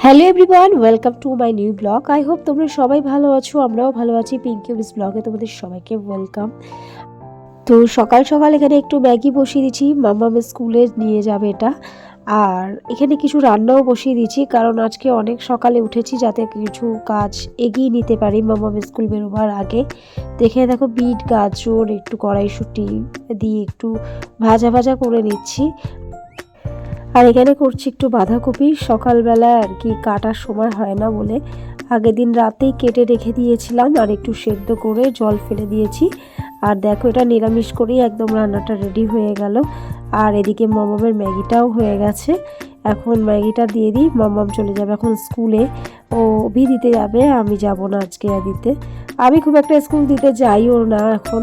Hello everyone welcome to my new blog I hope তোমরা সবাই ভালো আছো, আমরাও ভালো আছি। পিঙ্কি অফিস ব্লগে তোমাদের সবাইকে ওয়েলকাম তো সকাল সকাল এখানে একটু ম্যাগি বসিয়ে দিচ্ছি। মাম্মামে স্কুলে নিয়ে যাবে এটা। আর এখানে কিছু রান্নাও বসিয়ে দিচ্ছি, কারণ আজকে অনেক সকালে উঠেছি যাতে কিছু কাজ এগিয়ে নিতে পারি। মাম্মামে স্কুল বেরোবার আগে। দেখে দেখো বিট, গাজর, একটু কড়াইশুটি দিয়ে একটু ভাজা ভাজা করে নিচ্ছি। আর এখানে করছি একটু বাঁধাকপি। সকালবেলা আর কি কাটার সময় হয় না বলে আগের দিন রাতেই কেটে রেখে দিয়েছিলাম আর একটু সেদ্ধ করে জল ফেলে দিয়েছি। আর দেখো এটা নিরামিষ করেই একদম রান্নাটা রেডি হয়ে গেল। আর এদিকে মামামের ম্যাগিটাও হয়ে গেছে। এখন ম্যাগিটা দিয়ে দিই, মামাম চলে যাবে এখন স্কুলে। ও অভি দিতে যাবে, আমি যাব না আজকে দিতে আমি খুব একটা স্কুল দিতে যাইও না এখন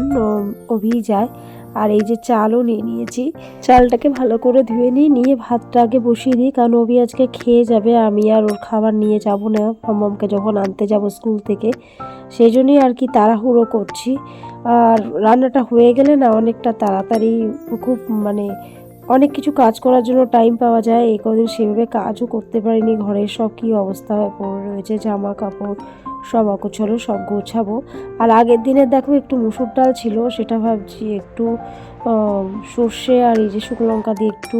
অভি যায়। আর এই যে চালও নিয়ে নিয়েছি। চালটাকে ভালো করে ধুয়ে নিই নিয়ে ভাতটা আগে বসিয়ে দিই, কারণ অভি আজকে খেয়ে যাবে, আমি আর ওর খাবার নিয়ে যাব না, মামামকে যখন আনতে যাব স্কুল থেকে। সেই জন্যই আর কি তাড়াহুড়ো করছি। আর রান্নাটা হয়ে গেলে না অনেকটা তাড়াতাড়ি, খুব মানে অনেক কিছু কাজ করার জন্য টাইম পাওয়া যায়। এই কদিন সেভাবে কাজও করতে পারিনি, ঘরের সব কী অবস্থা পড়ে রয়েছে, জামা কাপড় সব অকোছলো সব গোছাবো। আর আগের দিনের দেখো একটু মুসুর ডাল ছিল, সেটা ভাবছি একটু সর্ষে আর এই যে শুকনো লঙ্কা দিয়ে একটু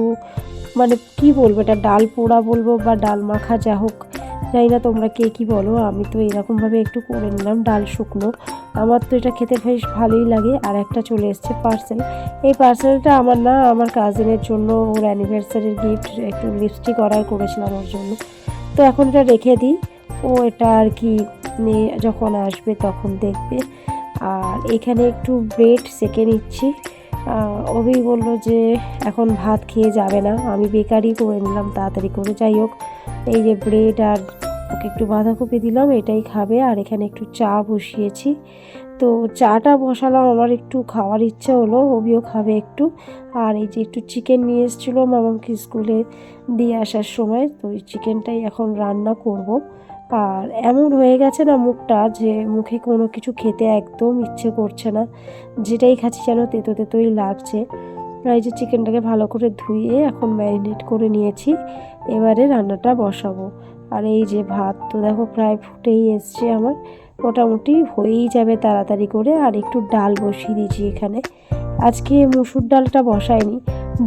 মানে কি বলব, এটা ডাল পোড়া বলব বা ডাল মাখা যা হোক, জানি না তোমরা কে কি বলো, আমি তো এরকমভাবে একটু করে নিলাম ডাল শুকনো। আমার তো এটা খেতে বেশ ভালোই লাগে, আর একটা চলে এসছে পার্সেল। এই পার্সেলটা আমার না, আমার কাজিনের জন্য ওর অ্যানিভার্সারির গিফট একটু লিপস্টিক অর্ডার করেছিলাম ওর জন্য। তো এখন এটা রেখে দিই। ও এটা আর কি নিয়ে যখন আসবে তখন দেখবে। আর এখানে একটু ব্রেড সেকে নিচ্ছি। অভি বলল যে, এখন ভাত খেয়ে যাবে না। আমি বেকারি করে নিলাম, তাড়াতাড়ি করে। যাই হোক, এই যে ব্রেড আর ওকে একটু বাঁধাকপি দিলাম, এটাই খাবে। আর এখানে একটু চা বসিয়েছি। তো চাটা বসালাম, আমার একটু খাওয়ার ইচ্ছা হলো, অভিও খাবে একটু। আর এই যে একটু চিকেন নিয়ে এসেছিল মামাকে স্কুলে দিয়ে আসার সময়, তো ওই চিকেনটাই এখন রান্না করব। আর এমন হয়ে গেছে না মুখটা যে মুখে কোনো কিছু খেতে একদম ইচ্ছে করছে না। যেটাই খাচ্ছি যেন তেতো তেতোই লাগছে। এই যে চিকেনটাকে ভালো করে ধুয়ে এখন ম্যারিনেট করে নিয়েছি। এবারে রান্নাটা বসাবো। আর এই যে ভাত তো দেখো প্রায় ফুটেই এসছে আমার। মোটামুটি হয়েই যাবে তাড়াতাড়ি করে। আর একটু ডাল বসিয়ে দিয়েছি এখানে। আজকে মুসুর ডালটা বসাইনি।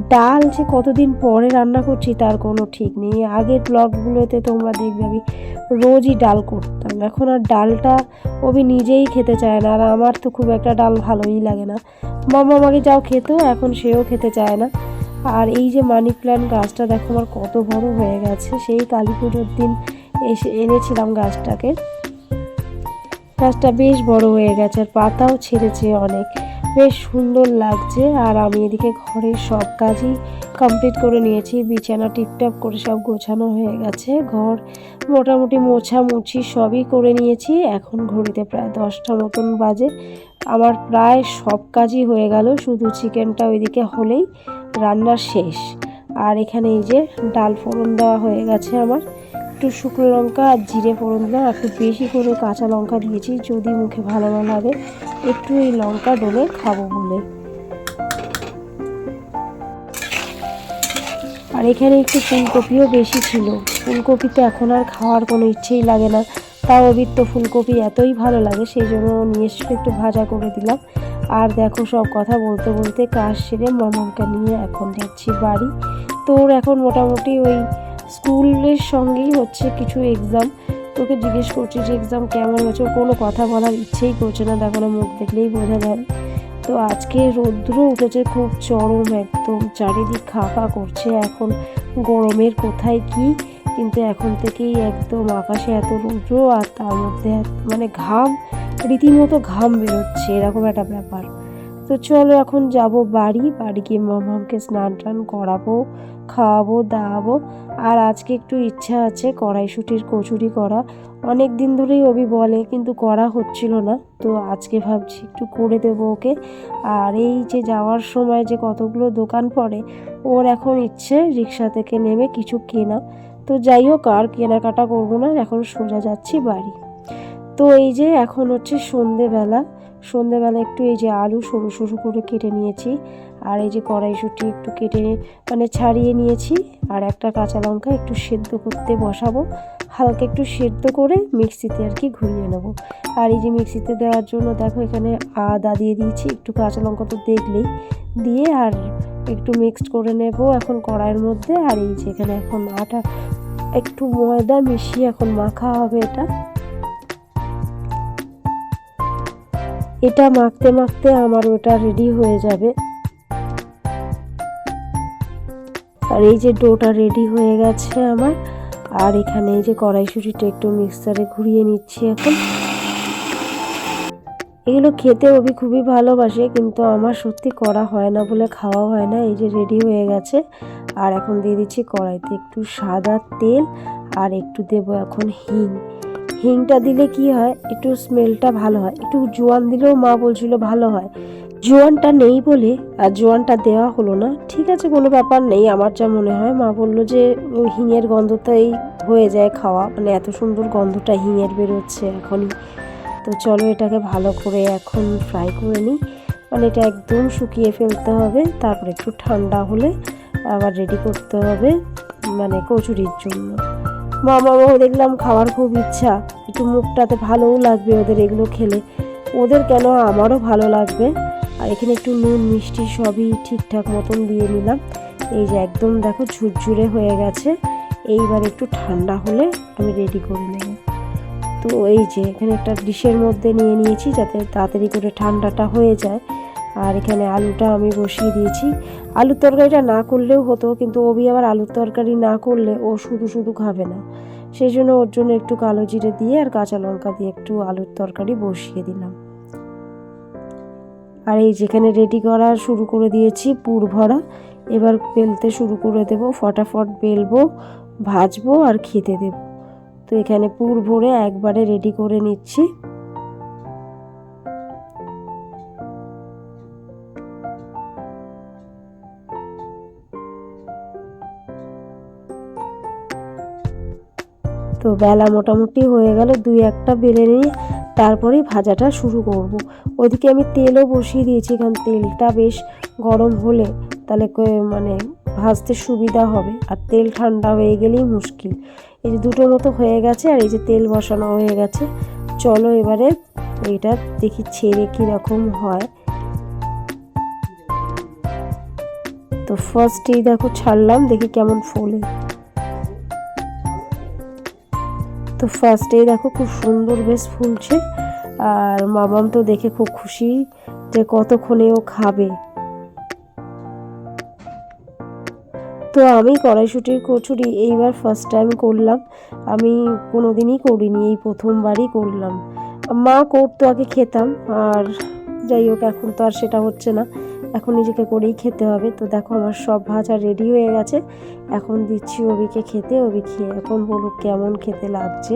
ডাল যে কতদিন পরে রান্না করছি তার কোনো ঠিক নেই। আগের ব্লগগুলোতে তোমরা দেখবে আমি রোজই ডাল করতাম। এখন আর ডালটা ওবি নিজেই খেতে চায় না। আর আমার তো খুব একটা ডাল ভালোই লাগে না। মামা আমাকে যাও খেত, এখন সেও খেতে চায় না। আর এই যে মানি প্ল্যান্ট গাছটা দেখো আমার কত বড় হয়ে গেছে। সেই কালী পুজোর দিন এসে এনেছিলাম গাছটাকে। গাছটা বেশ বড় হয়ে গেছে, আর পাতাও ছেড়েছে অনেক। বেশ সুন্দর লাগছে আর আমি এদিকে ঘরের সব কাজই কমপ্লিট করে নিয়েছি। বিছানা টিপটাপ করে সব গোছানো হয়ে গেছে। ঘর মোটামুটি মোছা মুছি সবই করে নিয়েছি। এখন ঘড়িতে প্রায় দশটা মতন বাজে। আমার প্রায় সব কাজই হয়ে গেল, শুধু চিকেনটা ওইদিকে হলেই রান্না শেষ। আর এখানে এই যে ডাল ফোড়ন দেওয়া হয়ে গেছে আমার। একটু শুকনো লঙ্কা আর জিরে ফোড়ন দিলাম। একটু বেশি করে কাঁচা লঙ্কা দিয়েছি, যদি মুখে ভালো না লাগে। একটু এই লঙ্কা ডলে খাব বলে। আর এখানে একটু ফুলকপিও বেশি ছিল। ফুলকপি তো এখন আর খাওয়ার কোনো ইচ্ছেই লাগে না। তাও অবির তো ফুলকপি এতই ভালো লাগে, সেই জন্য নিয়ে এসে একটু ভাজা করে দিলাম। আর দেখো, সব কথা বলতে বলতে কাজ সেরে মামাকে নিয়ে এখন যাচ্ছি বাড়ি। তো ওর এখন মোটামুটি ওই স্কুলের সঙ্গেই হচ্ছে কিছু এক্সাম তোকে জিজ্ঞেস করছি যে এক্সাম কেমন হয়েছে? কোনো কথা বলার ইচ্ছেই করছে না। দেখো না, মুখ দেখলেই বোঝা যায়। তো আজকে রৌদ্র উঠেছে খুব চরম একদম। চারিদিক খা খা করছে এখন। গরমের কোথায় কি? কিন্তু এখন থেকেই একদম আকাশে এত রৌদ্র আর তার মধ্যে মানে ঘাম, রীতিমতো ঘাম বেরোচ্ছে। এরকম একটা ব্যাপার। তো চলো এখন যাব বাড়ি। বাড়ি গিয়ে মামাকে স্নান টান করাবো, খাওয়াবো, দাওয়াবো। আর আজকে একটু ইচ্ছা আছে কড়াইশুটির কচুরি করা। অনেক দিন ধরেই অভি বলে, কিন্তু করা হচ্ছিল না। তো আজকে ভাবছি একটু করে দেবো ওকে। আর এই যে যাওয়ার সময় যে কতগুলো দোকান পড়ে, ওর এখন ইচ্ছে রিক্সা থেকে নেমে কিছু কেনা। তো যাই হোক, আর কেনাকাটা করব না এখন সোজা যাচ্ছি বাড়ি। তো এই যে এখন হচ্ছে সন্ধেবেলা। সন্ধেবেলা একটু এই যে আলু সরু সরু করে কেটে নিয়েছি, আর এই যে কড়াইশুঁটি একটু কেটে মানে ছাড়িয়ে নিয়েছি, আর একটা কাঁচা লঙ্কা একটু সেদ্ধ করতে বসাবো। হালকা একটু সেদ্ধ করে মিক্সিতে আর কি ঘুরিয়ে নেব। আর এই যে মিক্সিতে দেওয়ার জন্য দেখো এখানে আদা দিয়ে দিয়েছি, একটু কাঁচা লঙ্কা তো দেখলেই। দিয়ে আর একটু মিক্সড করে নেব এখন কড়াইয়ের মধ্যে, আর এই যে এখানে এখন আটা একটু ময়দা মিশিয়ে এখন মাখা হবে এটা। এটা মাখতে মাখতে আমার ওটা রেডি হয়ে যাবে। আর এই যে ডোটা রেডি হয়ে গেছে আমার, আর এখানে এই যে কড়াইশুটিটা একটু মিক্সারে ঘুরিয়ে নিচ্ছি এখন। এগুলো খেতে অভি খুবই ভালোবাসে, কিন্তু আমার সত্যি করা হয় না বলে খাওয়া হয় না, এই যে রেডি হয়ে গেছে। আর এখন দিয়ে দিচ্ছি কড়াইতে একটু সাদা তেল, আর একটু দেব এখন হিং। হিংটা দিলে কি হয়? একটু স্মেলটা ভালো হয়। একটু জোয়ান দিলেও মা বলছিল ভালো হয়। জোয়ানটা নেই বলে আর জোয়ানটা দেওয়া হলো না। ঠিক আছে, কোনো ব্যাপার নেই। আমার যা মনে হয়, মা বলল যে হিঙের গন্ধটাই হয়ে যায় খাওয়া। মানে এত সুন্দর গন্ধটা হিঙের বেরোচ্ছে এখনই। তো চলো এটাকে ভালো করে এখন ফ্রাই করে নিই। মানে এটা একদম শুকিয়ে ফেলতে হবে। তারপর একটু ঠান্ডা হলে আবার রেডি করতে হবে মানে কচুরির জন্য। মামা বাবা দেখলাম খাওয়ার খুব ইচ্ছা, একটু মুখটাতে ভালোও লাগবে ওদের এগুলো খেলে। ওদের কেন আমারও ভালো লাগবে? আর এখানে একটু নুন, মিষ্টি সবই ঠিকঠাক মতন দিয়ে নিলাম। এই যে একদম দেখো ঝুরঝুরে হয়ে গেছে। এইবার একটু ঠান্ডা হলে আমি রেডি করে নেব। তো এই যে এখানে একটা ডিশের মধ্যে নিয়ে নিয়েছি যাতে তাড়াতাড়ি করে ঠান্ডাটা হয়ে যায়। আর এখানে আলুটা আমি বসিয়ে দিয়েছি। আলুর তরকারিটা না করলেও হতো, কিন্তু ওবি আবার আলুর তরকারি না করলে ও শুধু শুধু খাবে না। সেই জন্য ওর জন্য একটু কালো জিরে দিয়ে আর কাঁচা লঙ্কা দিয়ে একটু আলুর তরকারি বসিয়ে দিলাম। আর এই যেখানে রেডি করা শুরু করে দিয়েছি, পুর ভরা। এবার বেলতে শুরু করে দেব, ফটাফট বেলবো, ভাজবো আর খেতে দেব। তো এখানে পুর ভরে একবারে রেডি করে নিচ্ছি। তো বেলা মোটামুটি হয়ে গেল, দুই একটা বেলে নিয়ে তারপরেই ভাজাটা শুরু করব। ওদিকে আমি তেলও বসিয়ে দিয়েছি, কারণ তেলটা বেশ গরম হলে তাহলে মানে ভাজতে সুবিধা হবে। আর তেল ঠান্ডা হয়ে গেলেই মুশকিল। এই যে দুটো মতো হয়ে গেছে, আর এই যে তেল বসানো হয়ে গেছে। চলো এবারে এটা দেখি ছেড়ে কীরকম হয়। তো ফার্স্টেই দেখো ছাড়লাম, দেখি কেমন ফোলে। তো ফার্স্টেই দেখো খুব সুন্দর বেশ ফুলছে। আর মামাম তো দেখে খুব খুশি যে কতক্ষণে ও খাবে। তো আমি কড়াইশুটির কচুরি এইবার ফার্স্ট টাইম করলাম। আমি কোনো দিনই করিনি, এই প্রথমবারই করলাম। মা করতো আগে খেতাম, আর যাই হোক, এখন তো আর সেটা হচ্ছে না। এখন নিজেকে করেই খেতে হবে। তো দেখো আমার সব ভাজা রেডি হয়ে গেছে। এখন দিচ্ছি অবিকে খেতে। অবি খেয়ে এখন বলুক কেমন খেতে লাগছে।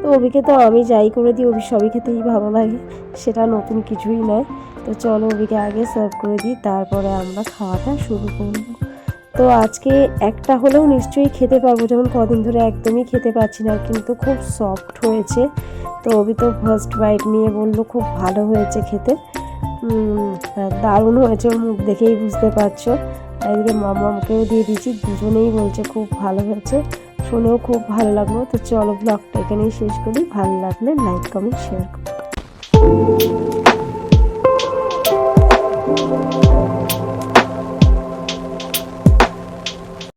তো অবিকে তো আমি যাই করে দিই অবি সবই খেতেই ভালো লাগে। সেটা নতুন কিছুই নয়। তো চলো অবিকে আগে সার্ভ করে দিই, তারপরে আমরা খাওয়াটা শুরু করব। তো আজকে একটা হলেও নিশ্চয়ই খেতে পারব, যেমন কদিন ধরে একদমই খেতে পারছি না, কিন্তু খুব সফট হয়েছে। তো অবি তো ফার্স্ট বাইট নিয়ে বলল, খুব ভালো হয়েছে খেতে। দারুণ হয়েছে, মুখ দেখেই বুঝতে পারছ। এদিকে মামাকেও দিয়ে দিয়েছি, দুজনেই বলছে খুব ভালো হয়েছে। শুনেও খুব ভালো লাগল। তো চলো ব্লগটা এখানেই শেষ করি। ভালো লাগলে লাইক কমেন্ট শেয়ার করো।